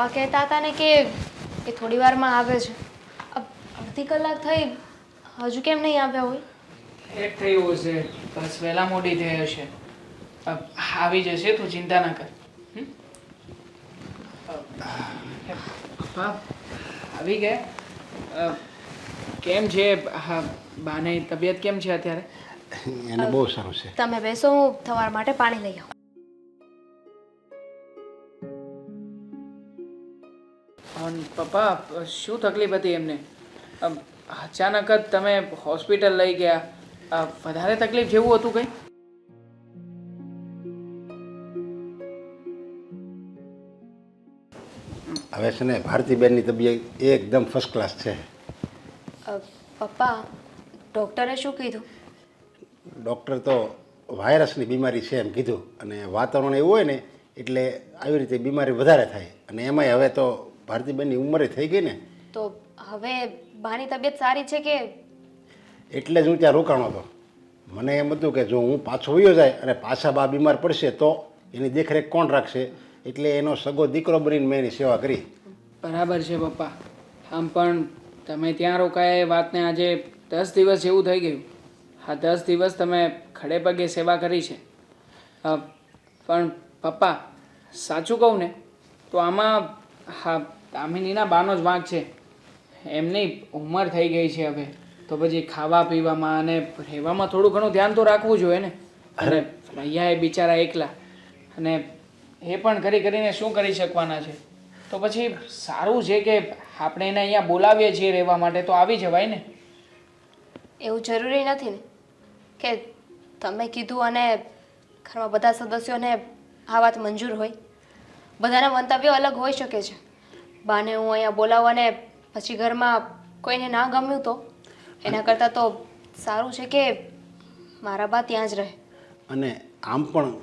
પપ્પા કહેતા હતા ને કે એ થોડી વારમાં આવે છે. અડધી કલાક થઈ હજુ કેમ નહીં આવ્યા હોય? એક થયું હશે બસ વહેલા મોડી થઈ હશે. આવી જશે તું ચિંતા ના કર. પપ્પા આવી ગયા? કેમ છે? હા બાને તબિયત કેમ છે અત્યારે? એને બહુ સારું છે. તમે બેસો હું તમારા માટે પાણી લઈ આવું. પપ્પા શું તકલીફ હતી એમને? અચાનક જ તમે હોસ્પિટલ લઈ ગયા. વધારે તકલીફ જેવું હતું કંઈ? હવે છે ને ભારતીબેનની તબિયત એકદમ ફર્સ્ટ ક્લાસ છે. પપ્પા ડૉક્ટરે શું કીધું? ડૉક્ટર તો વાયરસની બીમારી છે એમ કીધું. અને વાતાવરણ એવું હોય ને એટલે આવી રીતે બીમારી વધારે થાય. અને એમાંય હવે તો ભારતીબેનની ઉંમરે થઈ ગઈ ને? તો હવે બાની તબિયત સારી છે કે? એટલે જ હું ત્યાં રોકાણો હતો. મને એમ હતું કે જો હું પાછો વયો જાય અને પાછા બા બીમાર પડશે તો એની દેખરેખ કોણ રાખશે? એટલે એનો સગો દીકરો બનીને મેં એની સેવા કરી. બરાબર છે પપ્પા. આમ પણ તમે ત્યાં રોકાયા એ વાતને આજે દસ દિવસ જેવું થઈ ગયું. હા દસ દિવસ તમે ખડે પગે સેવા કરી છે. પણ પપ્પા સાચું કહું ને તો આમાં હા દામિનીના બાનો જ વાંક છે. એમની ઉંમર થઈ ગઈ છે હવે. તો પછી ખાવા પીવામાં અને રહેવામાં થોડું ઘણું ધ્યાન તો રાખવું જોઈએ ને. અરે. અહીંયા એ બિચારા એકલા. અને એ પણ કરી કરીને શું કરી શકવાના છે? તો પછી સારું છે કે આપણે એને અહીંયા બોલાવીએ છીએ રહેવા માટે તો આવી જવાય ને. એવું જરૂરી નથી ને. કે તમે કીધું અને ઘરમાં બધા સદસ્યોને આ વાત મંજૂર હોય. બધાના મંતવ્યો અલગ હોઈ શકે છે. બાને હું અહીંયા બોલાવું અને પછી ઘરમાં કોઈને ના ગમ્યું તો એના કરતાં તો સારું છે કે મારા બા ત્યાં જ રહે. અને આમ પણ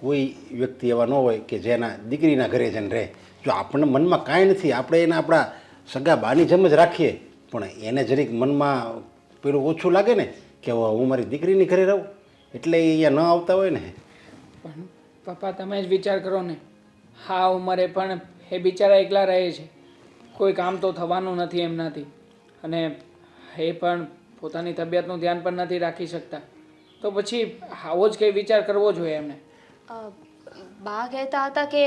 કોઈ વ્યક્તિ એવા ન હોય કે જેના દીકરીના ઘરે જઈને રહે. જો આપણને મનમાં કાંઈ નથી આપણે એને આપણા સગા બાની જેમ જ રાખીએ પણ એને જરીક મનમાં પેલું ઓછું લાગે ને કે હું મારી દીકરીની ઘરે રહું એટલે અહીંયા ન આવતા હોય ને. પણ પપ્પા તમે જ વિચાર કરો ને. હા ઉંમરે પણ એ બિચારા એકલા રહે છે. કોઈ કામ તો થવાનું નથી એમનાથી. અને એ પણ પોતાની તબિયતનું ધ્યાન પણ નથી રાખી શકતા. તો પછી આવો જ કંઈ વિચાર કરવો જોઈએ એમને. બા કહેતા હતા કે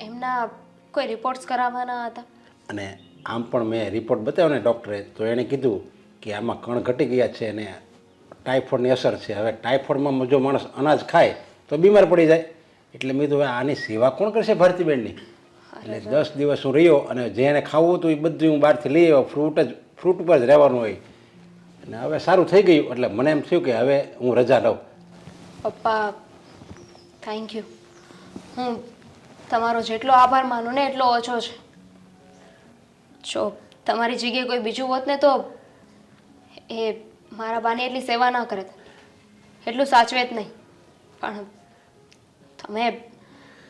એમના કોઈ રિપોર્ટ્સ કરાવવાના હતા. અને આમ પણ મેં રિપોર્ટ બતાવ્યો ને ડૉક્ટરે તો એણે કીધું કે આમાં કણ ઘટી ગયા છે અને ટાઇફોઇડની અસર છે. હવે ટાઇફોઇડમાં જો માણસ અનાજ ખાય તો બીમાર પડી જાય. એટલે મેં કીધું હવે આની સેવા કોણ કરશે ભારતીબેનની? એટલે દસ દિવસ હું રહ્યો અને જેને ખાવું હતું એ બધું હું બહારથી લઈ આવ્યો. ફ્રૂટ જ ફ્રૂટ ઉપર જ રહેવાનું હોય. અને હવે સારું થઈ ગયું, એટલે મને એમ થયું કે હવે હું રજા લઉં. પપ્પા થેન્ક યુ હું તમારો જેટલો આભાર માનું ને એટલો ઓછો છે. જો તમારી જગ્યાએ કોઈ બીજું હોત ને તો એ મારા બાને એટલી સેવા ના કરે. એટલું સાચવે જ નહીં. પણ તમે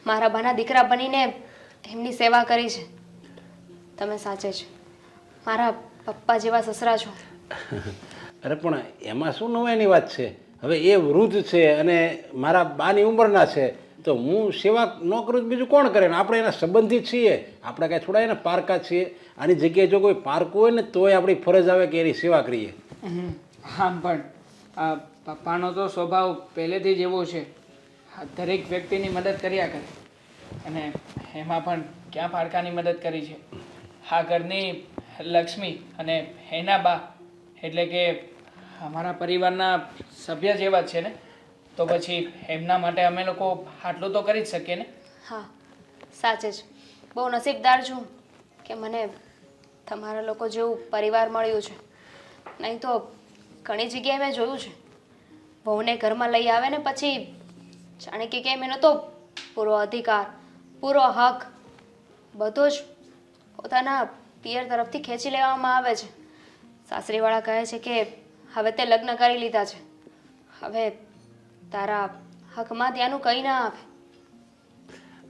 મારા બાના દીકરા બનીને એમની સેવા કરી છે. તમે સાચે છે. મારા પપ્પા જેવા સસરા છો. અરે પણ એમાં શું નવાઈની વાત છે? હવે એ વૃદ્ધ છે અને મારા બાની ઉંમરના છે. તો હું સેવા ન કરું બીજું કોણ કરે? ને આપણે એના સંબંધી છીએ. આપણે કાંઈ થોડા એના પારકા છીએ. આની જગ્યાએ જો કોઈ પારકું હોય ને તોય આપણી ફરજ આવે કે એની સેવા કરીએ. હા પણ આ પપ્પાનો તો સ્વભાવ પહેલેથી જ એવો છે. દરેક વ્યક્તિની મદદ કર્યા કરે. અને એમાં પણ ક્યાં પારકાની મદદ કરી છે? હા ઘરની લક્ષ્મી અને એના બા, એટલે કે અમારા પરિવારના સભ્ય જેવા જ છે ને? તો પછી એમના માટે અમે લોકો આટલું તો કરી જ શકીએ ને? હા, સાચે જ. બહુ નસીબદાર છું કે મને તમારા લોકો જેવું પરિવાર મળ્યું છે. નહીં તો ઘણી જગ્યાએ મેં જોયું છે. વહુને ઘરમાં લઈ આવે ને પછી જાણે કે કેમ એનો તો પૂરો અધિકાર. પૂરો હક બધો જ પોતાના પિયર તરફથી ખેંચી લેવામાં આવે છે. સાસરીવાળા કહે છે કે હવે તે લગ્ન કરી લીધા છે. હવે તારા હકમાં ત્યાંનું કંઈ ના આવે.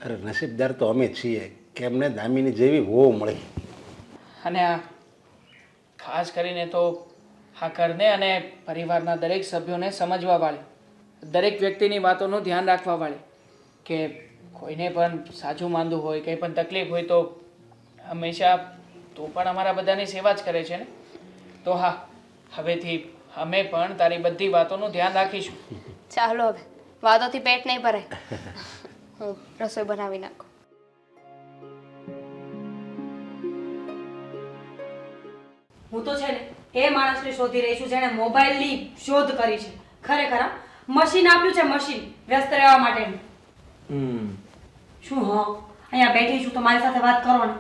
અરે નસીબદાર તો અમે જ છીએ. કે અમને દામિની જેવી વહુ મળે? અને આ ખાસ કરીને તો આ ઘરને અને પરિવારના દરેક સભ્યોને સમજવા વાળી દરેક વ્યક્તિની વાતોનું ધ્યાન રાખવા વાળી કે કોઈને પણ સાચું માંદું હોય કંઈ પણ તકલીફ હોય તો હંમેશા તો પણ અમારા બધાની સેવા જ કરે છે ને? તો હા હવેથી અમે પણ તારી બધી વાતોનું ધ્યાન રાખીશું. ચાલો હવે વાતોથી પેટ નહીં ભરાય. હું રસોઈ બનાવી નાખું. હું તો છે ને એ માણસને શોધી રહી છું જેણે મોબાઈલની શોધ કરી છે. ખરેખર હા? મશીન આપ્યું છે મશીન વ્યસ્ત રહેવા માટેનું. હમ. શું હા? અહીંયા બેઠી છું તો મારી સાથે વાત કરો ને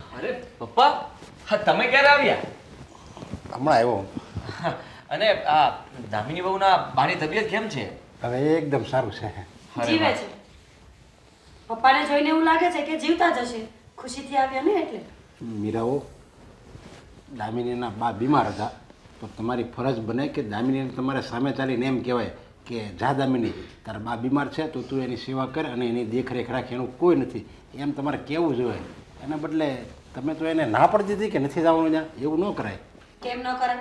અરે પપ્પા હા તમે ક્યારે આવ્યા? હમણાં આવ્યો હા, અને આ દામિની બહુના બાની તબિયત કેમ છે? હવે એકદમ સારું છે. અરે જીવે વાહ. છે. પપ્પાને જોઈને એવું લાગે છે કે જીવતા જ હશે. ખુશીથી આવ્યા ને એટલે. મીરાઓ દામિનીના બા બીમાર હતા. તો તમારી ફરજ બને કે દામિનીને તમારે સામે ચાલીને એમ કહેવાય કે જાદામિની તારા બા બીમાર છે તો તું એની સેવા કર અને એની દેખરેખ રાખ એનું કોઈ નથી. એમ તમારે કહેવું જોઈએ. એના બદલે તમે તો એને ના પડી દીધી કે નથી જવાનું ત્યાં? એવું ન કરાય. કેમ ન કરાય?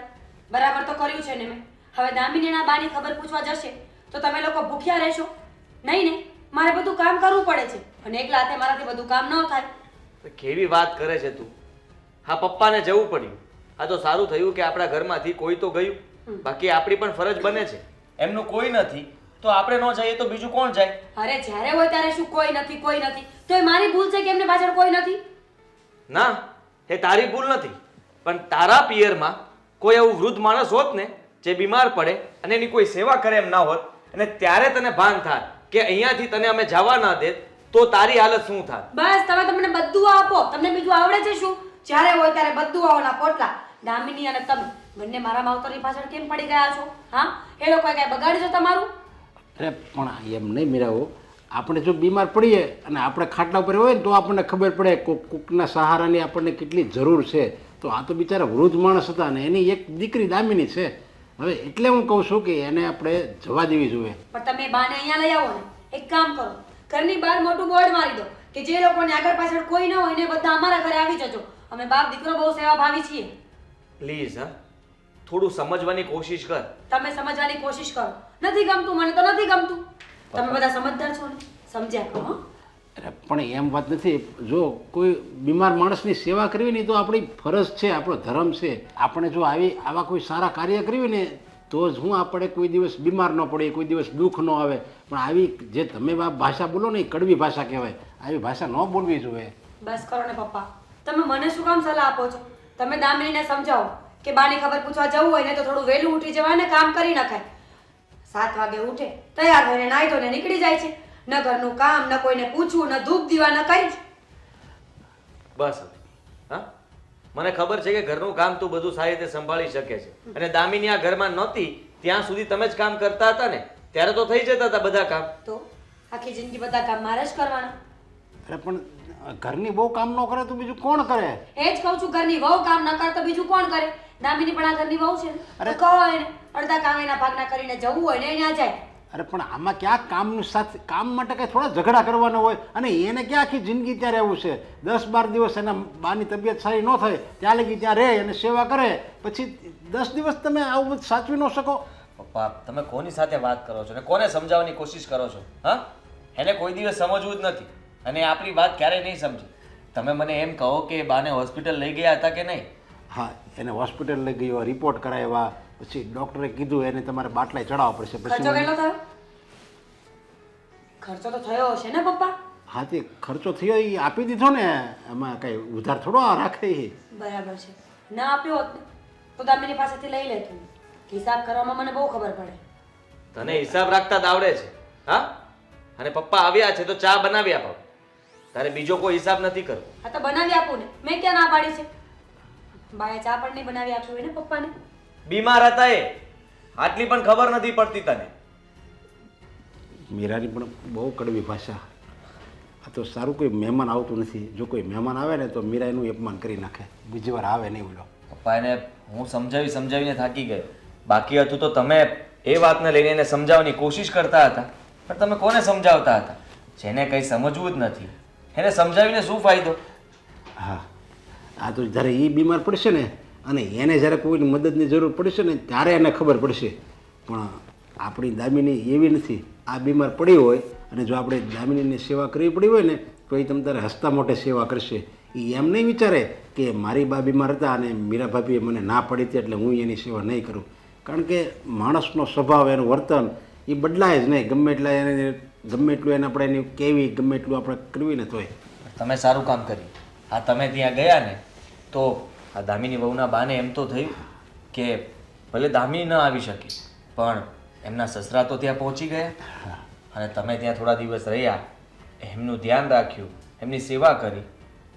બરાબર તો કર્યું છે ને મેં. હવે દામિનીના બાની ખબર પૂછવા જશે તો તમે લોકો ભૂખ્યા રહેશો. નહીં ને મારે બધું કામ કરવું પડે છે. અને એકલા હાથે મારાથી બધું કામ ન થાય. કેવી વાત કરે છે તું? હા પપ્પાને જવું પડ્યું. આ તો સારું થયું કે આપણા ઘરમાંથી કોઈ તો ગયું. બાકી આપણી પણ ફરજ બને છે. એમનું કોઈ નથી. તો આપણે ન જઈએ તો બીજું કોણ જાય? અરે જ્યારે હોય ત્યારે શું કોઈ નથી કોઈ નથી. તો એ મારી ભૂલ છે કે એમને પાછળ કોઈ નથી? ના એ તારી ભૂલ નથી. પણ તારા પિયરમાં કોઈ એવું વૃદ્ધ માણસ હોત ને જે બીમાર પડે અને એની કોઈ સેવા કરે એમ ના હોત અને ત્યારે તને ભાન થાય કે અહીંયાથી તને અમે જવા ના દેત તો તારી હાલત શું થાય બસ તમે તમને બધું આપો. તમને બીજું આવડે છે શું? જ્યારે હોય ત્યારે બધું આવવાના પોટલા. દામિની અને તમે. બંને મારા માવતરની પાછળ કેમ પડી ગયા છો? હા? એ લોકોએ કઈ બગાડ્યું છે તમારું? અરે પણ એમ નહીં મીરાઓ. આપણે જો બીમાર પડીએ અને આપણે ખાટલા ઉપર હોય ને તો આપણને ખબર પડે કોક કોકના સહારાની આપણને કેટલી જરૂર છે. તો આ તો બિચારા વૃદ્ધ માણસ હતા ને એની એક દીકરી દામિની છે. હવે એટલે હું કહું છું કે એને આપણે જવા દેવી જોઈએ. પણ તમે બાને અહીંયા લઈ આવો ને. એક કામ કરો. ઘરની બહાર મોટું બોર્ડ મારી દો કે જે લોકોને આગળ પાછળ કોઈ ન હોય ને બધા અમારા ઘરે આવી જજો. અમે બાપ દીકરો બહુ સેવા ભાવી છીએ. પ્લીઝ હા. થોડું સમજવાની કોશિશ કર. તમે સમજવાની કોશિશ કરો. નથી ગમતું મને તો નથી ગમતું. તમે બધા સમજદાર છો ને? સમજ્યા કરો હં? અરે પણ એમ વાત નથી. જો કોઈ બીમાર માણસની સેવા કરવી નહીં તો આપણી ફરજ છે આપણો ધર્મ છે. આપણે જો આવી આવા કોઈ સારા કાર્ય કરવી ને તો જ હું આપણે કોઈ દિવસ બીમાર ન પડીએ કોઈ દિવસ દુઃખ ન આવે. પણ આવી જે તમે આ ભાષા બોલો ને એ કડવી ભાષા કહેવાય. આવી ભાષા ન બોલવી જોઈએ. બસ કરો ને પપ્પા. તમે મને શું કામ સલાહ આપો છો? તમે દામિનીને સમજાવો. કે બાની ખબર પૂછવા જવું હોય ને તો થોડું વહેલું ઉઠી જવાય ને કામ કરી નખાય. સાત વાગે ઉઠે તૈયાર થઈને નાહી ધોઈને નીકળી જાય છે. ન ઘરનું કામ ન કોઈને પૂછવું ન ધૂપ દીવા ન કઈ બસ હા? મને ખબર છે કે ઘરનું કામ તું બધું સારી રીતે સંભાળી શકે છે. અને દામિની આ ઘરમાં નહોતી ત્યાં સુધી તમે જ કામ કરતા હતા ને? ત્યારે તો થઈ જતા હતા બધા કામ. તો આખી જિંદગી બધા કામ મારે જ કરવાના. અરે પણ ઘરની બહુ કામ ન કરે તો બીજું કોણ કરે? એ જ કહું છું ઘરની વહુ કામ ન કરે તો બીજું કોણ કરે? દામિની પણ આ ઘરની વહુ છે. અરે. કહો એને અડધા કામ એના ભાગના કરીને જવું હોય ને એને આ જાય. અરે પણ આમાં ક્યાં કામનું સાથે કામ માટે કંઈ થોડા ઝઘડા કરવાના હોય? અને એને ક્યાં આખી જિંદગી ત્યાં રહેવું છે? દસ બાર દિવસ એના બાની તબિયત સારી ન થાય ત્યાં લગી ત્યાં રહે અને સેવા કરે. પછી દસ દિવસ તમે આવું બધું સાચવી ન શકો. પપ્પા તમે કોની સાથે વાત કરો છો અને કોને સમજાવવાની કોશિશ કરો છો? હા? એને કોઈ દિવસ સમજવું જ નથી. અને આપણી વાત ક્યારેય નહીં સમજે. તમે મને એમ કહો કે બાને હોસ્પિટલ લઈ ગયા હતા કે નહીં? હા એને હોસ્પિટલ લઈ ગયો રિપોર્ટ કરાવ્યા પછી ડૉક્ટરે કીધું એને તમારે બાટલાય ચડાવવા પડશે. ખર્ચો પછી કેટલો થયો? ખર્ચો તો થયો હશે ને પપ્પા? હા તે ખર્ચો થયો એ આપી દીધો ને એમાં કંઈ ઉધાર થોડો આ રાખે એ. બરાબર છે. ના આપ્યો હોત ને તો દામિની પાસેથી લઈ લેતું. હિસાબ કરવામાં મને બહુ ખબર પડે. તને હિસાબ રાખતા જ આવડે છે હા? અને પપ્પા આવ્યા છે તો ચા બનાવી આપો. તારે બીજો કોઈ હિસાબ નથી કરવો. આ તો બનાવી આપું ને. મેં ક્યાં ના પાડી છે? બાએ ચા પણ નહીં બનાવી આપ્યું હોય ને પપ્પાને. બીમાર હતા એ. આટલી પણ ખબર નથી પડતી તને. મીરાની પણ બહુ કડવી ભાષા. આ તો સારું કોઈ મહેમાન આવતું નથી. જો કોઈ મહેમાન આવે ને તો મીરા એનું અપમાન કરી નાખે. બીજી વાર આવે નહીં બોલો. પપ્પા એને હું સમજાવી સમજાવીને થાકી ગયો. બાકી હતું તો તમે એ વાતને લઈને એને સમજાવવાની કોશિશ કરતા હતા. પણ તમે કોને સમજાવતા હતા? જેને કંઈ સમજવું જ નથી. એને સમજાવીને શું ફાયદો? હા. આ તો જ્યારે એ બીમાર પડશે ને, અને એને જ્યારે કોઈની મદદની જરૂર પડશે ને, ત્યારે એને ખબર પડશે. પણ આપણી દામિની એવી નથી. આ બીમાર પડી હોય, અને જો આપણે દામિનીની સેવા કરવી પડી હોય ને, તો એ તમ તારે હસતા મોટે સેવા કરશે. એ એમ નહીં વિચારે કે મારી બા બીમાર હતા અને મીરા ભાભીએ મને ના પડી હતી એટલે હું એની સેવા નહીં કરું. કારણ કે માણસનો સ્વભાવ, એનું વર્તન એ બદલાય જ નહીં. ગમે એટલા એને ગમે એટલું એને આપણે એની કેવી ગમે એટલું આપણે કરવી ને તોય. તમે સારું કામ કર્યું. આ તમે ત્યાં ગયા ને તો આ દામિની વહુના બાને એમ તો થયું કે ભલે દામિની ન આવી શકી પણ એમના સસરા તો ત્યાં પહોંચી ગયા. અને તમે ત્યાં થોડા દિવસ રહ્યા એમનું ધ્યાન રાખ્યું એમની સેવા કરી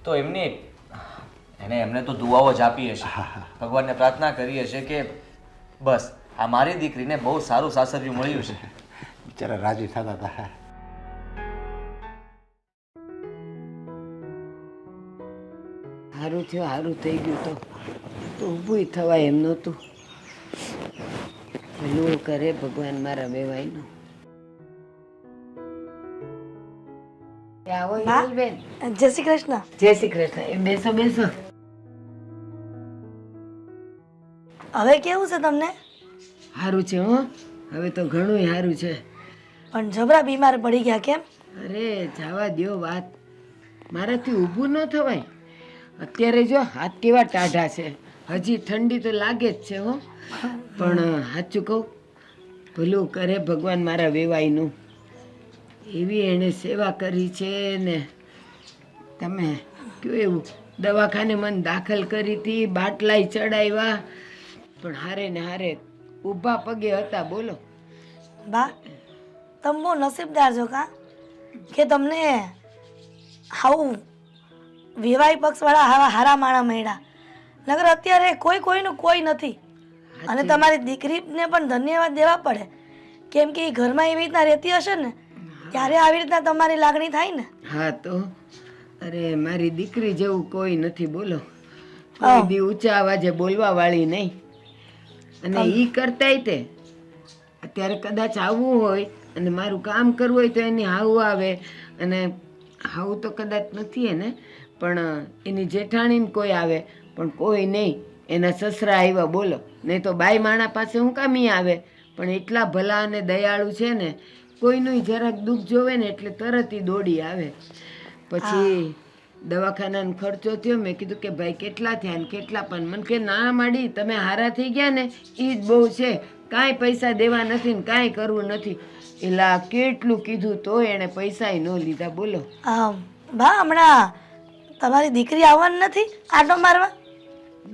તો એમને એને એમને તો દુઆઓ જ આપી હશે. ભગવાનને પ્રાર્થના કરી હશે કે બસ આ મારી દીકરીને બહુ સારું સાસરિયું મળ્યું છે. બિચારા રાજી થતા હતા. સારું થયું સારું થઈ ગયું તો. તો ઊભું થવાય એમ નહોતું. ભલું કરે ભગવાન મારા બેવાઈનું આવો બેન જય શ્રી કૃષ્ણ. જય શ્રી કૃષ્ણ. એમ બેસો બેસો. હવે કેવું છે તમને? સારું છે હો. હવે તો ઘણું સારું છે. પણ જબરા બીમાર પડી ગયા કેમ? અરે જવા દ્યો વાત. મારાથી ઊભું ન થવાય. અત્યારે જો હાથ કેવા ટાઢા છે. હજી ઠંડી તો લાગે જ છે હો. પણ સાચું કહું ભલું કરે ભગવાન મારા વેવાઈનું. એવી એણે સેવા કરી છે ને તમે કયું એવું? દવાખાને મને દાખલ કરી હતી બાટલાય ચડાવ્યા. પણ હારે ને હારે ઊભા પગે હતા બોલો. બા તમે બહુ નસીબદાર છો કા? કે તમને આવું વિવાહ પક્ષવાળા આવા હારા માણા મળ્યા. નગર અત્યારે કોઈ કોઈનું કોઈ નથી. અને તમારી દીકરીને પણ ધન્યવાદ દેવા પડે. કેમ કે એ ઘરમાં એવી રીતના રહેતી હશે ને ત્યારે આવી રીતના તમારી લાગણી થાય ને. હા તો અરે મારી દીકરી જેવું કોઈ નથી બોલો. બી ઊંચા અવાજે બોલવા વાળી નહીં. અને ઈ કરતાય તે. અત્યારે કદાચ આવવું હોય અને મારું કામ કરવું હોય તો એની હાવ આવે. અને હાવ તો કદાચ નથી એને પણ એની જેઠાણીને કોઈ આવે. પણ કોઈ નહીં. એના સસરા આવ્યા બોલો. નહીં તો બાઈ માણા પાસે હું કામ આવે? પણ એટલા ભલા અને દયાળુ છે ને કોઈનું જરાક દુઃખ જોવે ને એટલે તરત ઈ દોડી આવે. પછી દવાખાનાનો ખર્ચો થયો. મેં કીધું કે ભાઈ કેટલા થયા ને કેટલા? પણ મને કે ના માડી તમે હારા થઈ ગયા ને એ જ બહુ છે. કાંઈ પૈસા દેવા નથી ને કાંઈ કરવું નથી. એલા કેટલું કીધું તો એણે પૈસા ન લીધા બોલો. આમ, બા હમણાં તમારી દીકરી આવવાની નથી આટો મારવા?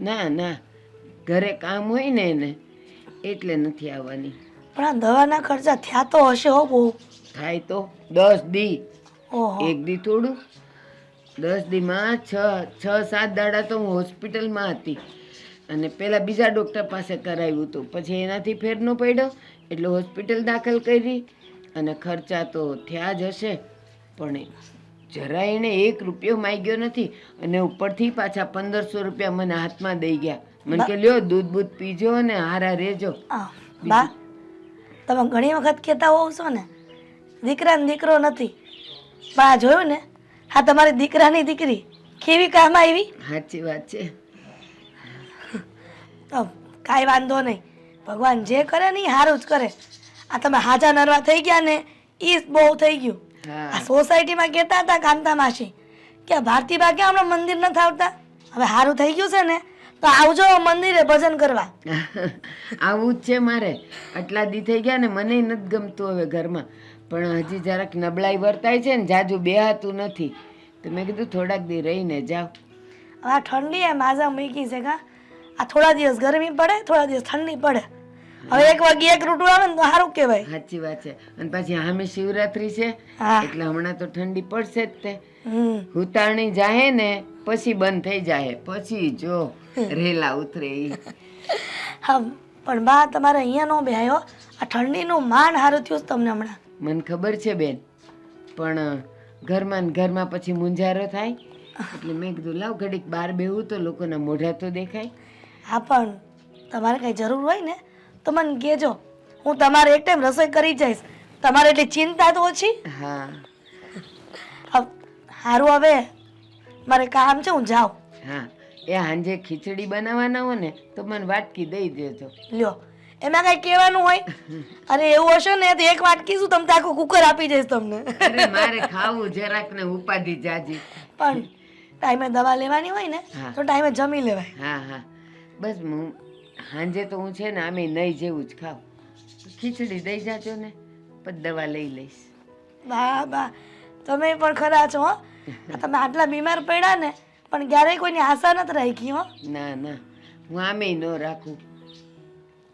ના ના ઘરે કામ હોય ને એને એટલે નથી આવવાની. પણ આ દવાના ખર્ચા થયા તો હશે હો બહુ. થાય તો દસ દી. ઓહો. એક દી થોડું. દસ દીમાં છ છ સાત દાડા તો હું હોસ્પિટલમાં હતી. અને પહેલાં બીજા ડૉક્ટર પાસે કરાવ્યું હતું. પછી એનાથી ફેર ન પડ્યો. એટલે હોસ્પિટલ દાખલ કરી અને ખર્ચા તો થયા જ હશે. પણ જરા એણે એક રૂપિયો માગ્યો નથી અને ઉપરથી પાછા પંદરસો રૂપિયા મને હાથમાં દઈ ગયા. મને કે લ્યો દૂધ બૂધ પીજો અને હારા રહેજો. આ, બા તમે ઘણી વખત કહેતા હોવ છો ને દીકરાને દીકરો નથી. પણ આ જોયું ને? આ તમારી દીકરાની દીકરી કેવી કામ આવી? સાચી વાત છે. કાંઈ વાંધો નહીં. ભગવાન જે કરે ને એ સારું જ કરે. આ તમે હાજા નરવા થઈ ગયા ને એ બહુ થઈ ગયું. આ સોસાયટીમાં કહેતા હતા કાંતા માસી કે ભારતીબા ક્યાં હમણાં મંદિર નથી આવતા? હવે સારું થઈ ગયું છે ને તો આવજો મંદિરે ભજન કરવા. આવું જ છે મારે. આટલા દી થઈ ગયા ને મને નથી ગમતું હવે ઘરમાં. પણ હજી જરાક નબળાઈ વર્તાય છે ને જાજુ બેહાતું નથી. તો મેં કીધું થોડાક દી રહીને જાઓ આ ઠંડી એ માઝા મૂકી છે કા? આ થોડા દિવસ ગરમી પડે થોડા દિવસ ઠંડી પડે. હવે એક વાગે એક ઋતુ આવે ને તો સારું કહેવાય. સાચી વાત છે. અને પછી હામે શિવરાત્રી છે એટલે હમણાં તો ઠંડી પડશે જ તે. હમ. ઉતારણી જાહે ને પછી બંધ થઈ જાય પછી જો રેલા ઉતરે ઈ. હા પણ બા તમારે અહીંયા નો બેહાયો આ ઠંડીનું માન સારું થયું છે તમને હમણાં. મને ખબર છે બેન પણ ઘરમાં ને ઘરમાં પછી મુંજારો થાય. એટલે મેં કીધું લાવ ઘડીક બહાર બેહું તો લોકોના મોઢા તો દેખાય. હા પણ તમારે કંઈ જરૂર હોય ને તો મને કહેજો. હું તમારે એક ટાઈમ રસોઈ કરી જઈશ. તમારે એટલી ચિંતા તો ઓછી? હા. સારું હવે. મારે કામ છે હું જાઉં. હા. એ સાંજે ખીચડી બનાવવાના હોય ને તો મને વાટકી દઈ દેજો. લ્યો એમાં કઈ કહેવાનું હોય? અરે એવું હશે ને તો એક વાટકી શું તમને આખું કુકર આપી જઈશ તમને. અરે મારે ખાવું જરાક ને ઉપાધિ જાજી. પણ ટાઈમે દવા લેવાની હોય ને તો ટાઈમે જમી લેવાય. હા હા. બસ હું સાંજે તો હું છે ને આમે નહીં જેવું જ ખાઉં. ખીચડી દઈ જાજો ને પછી દવા લઈ લઈશ. બા બા તમે પણ ખરા છો હો. તમે આટલા બીમાર પડ્યા ને પણ ક્યારેય કોઈની આશા નથી રાખી હો. ના ના. હું આમે ન રાખું.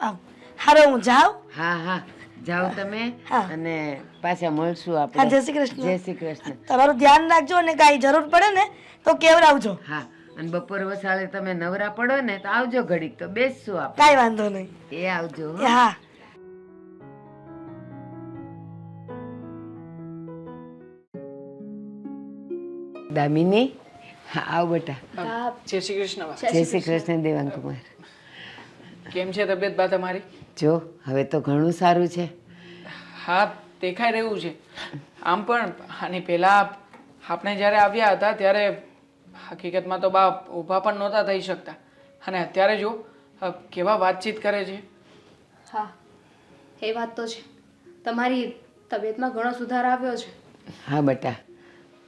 આમ હારો હું જાઉં? હા હા. જાઓ તમે હા. અને પાછા મળશું હા આપણે જય શ્રી કૃષ્ણ. જય શ્રી કૃષ્ણ. તમારું ધ્યાન રાખજો ને કાંઈ જરૂર પડે ને તો કેવડાવજો. હા. અને બપોર વસાળે તમે નવરા પડો ને તો આવજો ઘડીક તો બેસશું આપણે. કાંઈ વાંધો નહીં. એ આવજો હા. દામિની? હા આવ બેટા. હા જય શ્રી કૃષ્ણ જય શ્રી કૃષ્ણ દેવાંગ કુમાર. કેમ છે તબિયત બા તમારી? જો હવે તો ઘણું સારું છે. હા દેખાઈ રહ્યું છે. આમ પણ આની પહેલાં આપણે જ્યારે આવ્યા હતા ત્યારે હકીકતમાં તો બા ઊભા પણ નહોતા થઈ શકતા. અને અત્યારે જો કેવા વાતચીત કરે છે? હા એ વાત તો છે. તમારી તબિયતમાં ઘણો સુધાર આવ્યો છે. હા બેટા.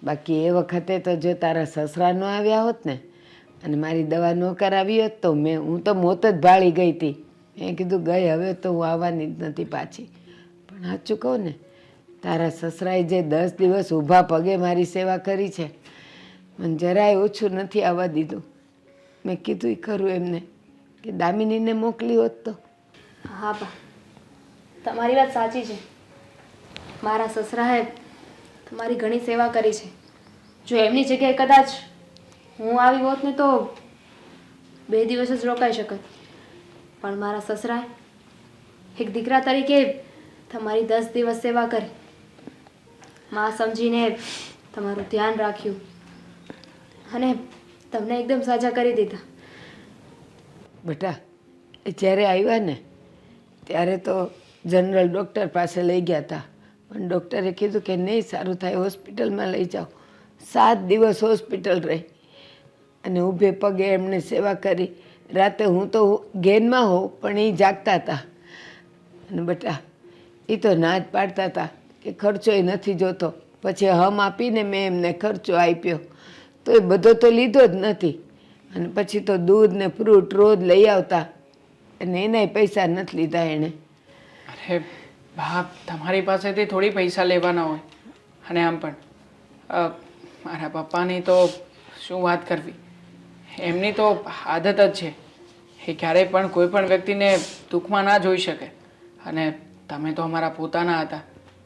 બાકી એ વખતે તો જો તારા સસરા ન આવ્યા હોત ને અને મારી દવા ન કરાવી હોત તો મેં હું તો મોત જ ભાળી ગઈ હતી. મેં કીધું ગઈ હવે તો હું આવવાની જ નથી પાછી. પણ સાચું કહું ને તારા સસરાએ જે દસ દિવસ ઊભા પગે મારી સેવા કરી છે મને જરાય ઓછું નથી આવવા દીધું. મેં કીધું ખરું એમને, કે દામિનીને મોકલી હોત તો. હા બા, તમારી વાત સાચી છે. મારા સસરાએ તમારી ઘણી સેવા કરી છે. જો એમની જગ્યાએ કદાચ હું આવી હોત ને તો બે દિવસ જ રોકાઈ શકત. પણ મારા સસરાએ એક દીકરા તરીકે તમારી દસ દિવસ સેવા કરી. માં સમજીને તમારું ધ્યાન રાખ્યું. અને તમને એકદમ સાજા કરી દીધા. બેટા જ્યારે આવ્યા ને, ત્યારે તો જનરલ ડૉક્ટર પાસે લઈ ગયા હતા પણ ડૉક્ટરે કીધું કે નહીં, સારું થાય, હોસ્પિટલમાં લઈ જાઓ. સાત દિવસ હોસ્પિટલ રહી અને ઊભે પગે એમને સેવા કરી. રાતે હું તો ઘેનમાં હોઉં, પણ એ જાગતા હતા અને બેટા એ તો ના જ પાડતા હતા કે ખર્ચો એ નથી જોતો. પછી હમ આપીને મેં એમને ખર્ચો આપ્યો. તો એ બધો તો લીધો જ નથી. અને પછી તો દૂધ ને ફ્રૂટ રોજ લઈ આવતા. અને એનાય પૈસા નથી લીધા એણે. અરે બાપ તમારી પાસેથી થોડી પૈસા લેવાના હોય. અને આમ પણ. મારા પપ્પાની તો શું વાત કરવી? એમની તો આદત જ છે એ ક્યારેય પણ કોઈ પણ વ્યક્તિને દુઃખમાં ના જોઈ શકે. અને તમે તો અમારા પોતાના હતા.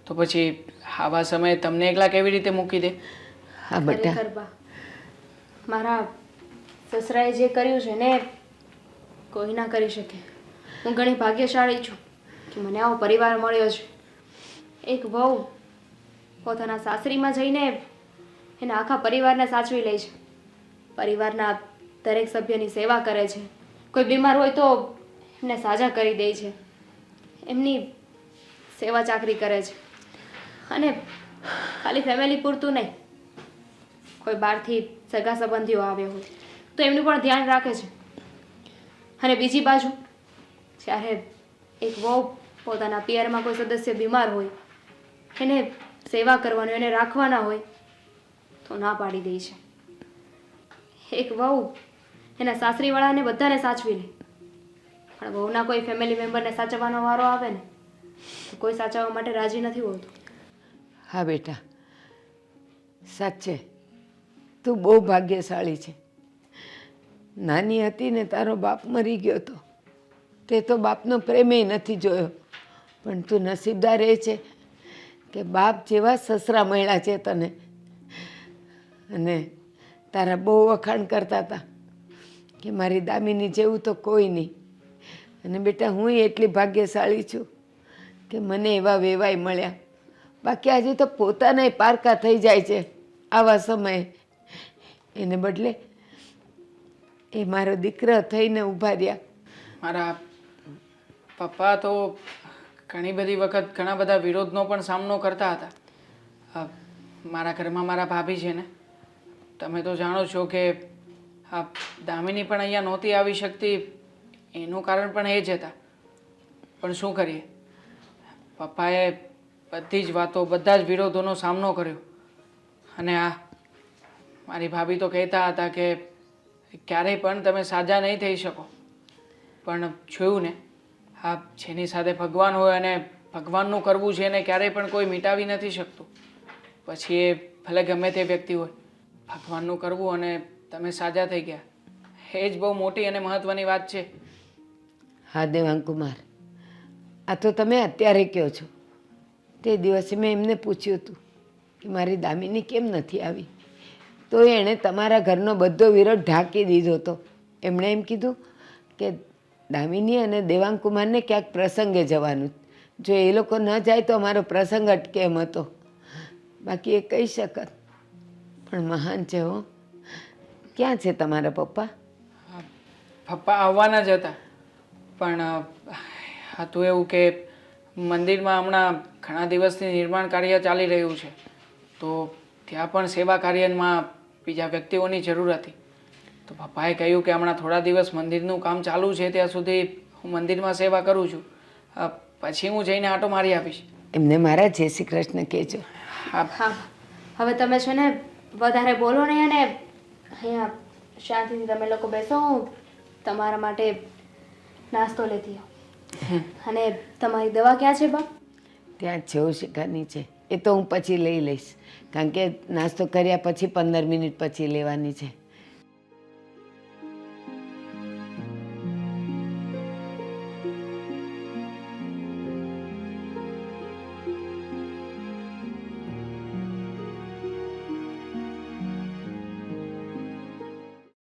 તો પછી આવા સમયે તમને એકલા કેવી રીતે મૂકી દે? હા બેટા. મારા સસરાએ જે કર્યું છે ને કોઈ ના કરી શકે. હું ઘણી ભાગ્યશાળી છું કે મને આવો પરિવાર મળ્યો છે. એક વહુ પોતાના સાસરીમાં જઈને એના આખા પરિવારને સાચવી લે છે. પરિવારના દરેક સભ્યની સેવા કરે છે. કોઈ બીમાર હોય તો એમને સાજા કરી દે છે. એમની સેવા ચાકરી કરે છે. અને ખાલી ફેમિલી પૂરતું નહીં. કોઈ બહારથી સગા સંબંધીઓ આવ્યા હોય. તો એમનું પણ ધ્યાન રાખે છે. અને બીજી બાજુ, જ્યારે એક વહુ પોતાના પિયરમાં કોઈ સદસ્ય બીમાર હોય, એને સેવા કરવાની, એને રાખવાના હોય, તો ના પાડી દે છે. એક વહુ એના સાસરીવાળાને બધાને સાચવી લે. પણ વહુના કોઈ ફેમિલી મેમ્બરને સાચવવાનો વારો આવે ને, તો કોઈ સાચવવા માટે રાજી નથી હોતું. હા બેટા, સાચે. તું બહુ ભાગ્યશાળી છે. નાની હતી ને તારો બાપ મરી ગયો તો. તે તો બાપનો પ્રેમે નથી જોયો. પણ તું નસીબદાર એ છે કે બાપ જેવા સસરા મળ્યા છે તને. અને તારા બહુ વખાણ કરતા હતા કે મારી દામિની જેવું તો કોઈ નહીં. અને બેટા, હું એટલી ભાગ્યશાળી છું કે મને એવા વેવાય મળ્યા. બાકી આજે તો પોતાના પારકા થઈ જાય છે આવા સમયે. એને બદલે એ મારો દીકરો થઈને ઊભા રહ્યા. મારા પપ્પા તો ઘણી બધી વખત ઘણા બધા વિરોધનો પણ સામનો કરતા હતા. મારા ઘરમાં મારા ભાભી છે ને. તમે તો જાણો છો કે આ દામિની પણ અહીંયા નહોતી આવી શકતી. એનું કારણ પણ એ જ હતા. પણ શું કરીએ? પપ્પાએ બધી જ વાતો, બધા જ વિરોધોનો સામનો કર્યો. અને આ મારી ભાભી તો કહેતા હતા કે ક્યારેય પણ તમે સાજા નહીં થઈ શકો. પણ જોયું ને હા જેની સાથે ભગવાન હોય અને ભગવાનનું કરવું છે એને ક્યારેય પણ કોઈ મિટાવી નથી શકતું. પછી એ ભલે ગમે તે વ્યક્તિ હોય, ભગવાનનું કરવું અને તમે સાજા થઈ ગયા. એ જ બહુ મોટી અને મહત્ત્વની વાત છે. હા દેવાંગકુમાર આ તો તમે અત્યારે કહો છો. તે દિવસે મેં એમને પૂછ્યું હતું કે મારી દામિની કેમ નથી આવી? તો એણે તમારા ઘરનો બધો વિરોધ ઢાંકી દીધો હતો. એમણે એમ કીધું કે દામિની અને દેવાંગકુમારને ક્યાંક પ્રસંગે જવાનું. જો એ લોકો ન જાય તો અમારો પ્રસંગ અટકે એમ હતો. બાકી એ કહી શકત. પણ મહાન છે હો. ક્યાં છે તમારા પપ્પા? પપ્પા આવવાના જ હતા. પણ હતું એવું કે મંદિરમાં હમણાં ઘણા દિવસથી નિર્માણ કાર્ય ચાલી રહ્યું છે. તો ત્યાં પણ સેવા કાર્યમાં બીજા વ્યક્તિઓની જરૂર હતી. તો પપ્પાએ કહ્યું કે હમણાં થોડા દિવસ મંદિરનું કામ ચાલુ છે ત્યાં સુધી હું મંદિરમાં સેવા કરું છું. પછી હું જઈને આંટો મારી આપીશ. એમને મારા જય શ્રી કૃષ્ણ કહેજો. હા. હા. હવે તમે છે ને વધારે બોલો નહીં અને અહીંયા શાંતિથી તમે લોકો બેસો હું તમારા માટે નાસ્તો લેતી આવું. અને તમારી દવા ક્યાં છે બા? ત્યાં જેવું શિકારની છે. એ તો હું પછી લઈ લઈશ. કારણ કે નાસ્તો કર્યા પછી પંદર મિનિટ પછી લેવાની છે.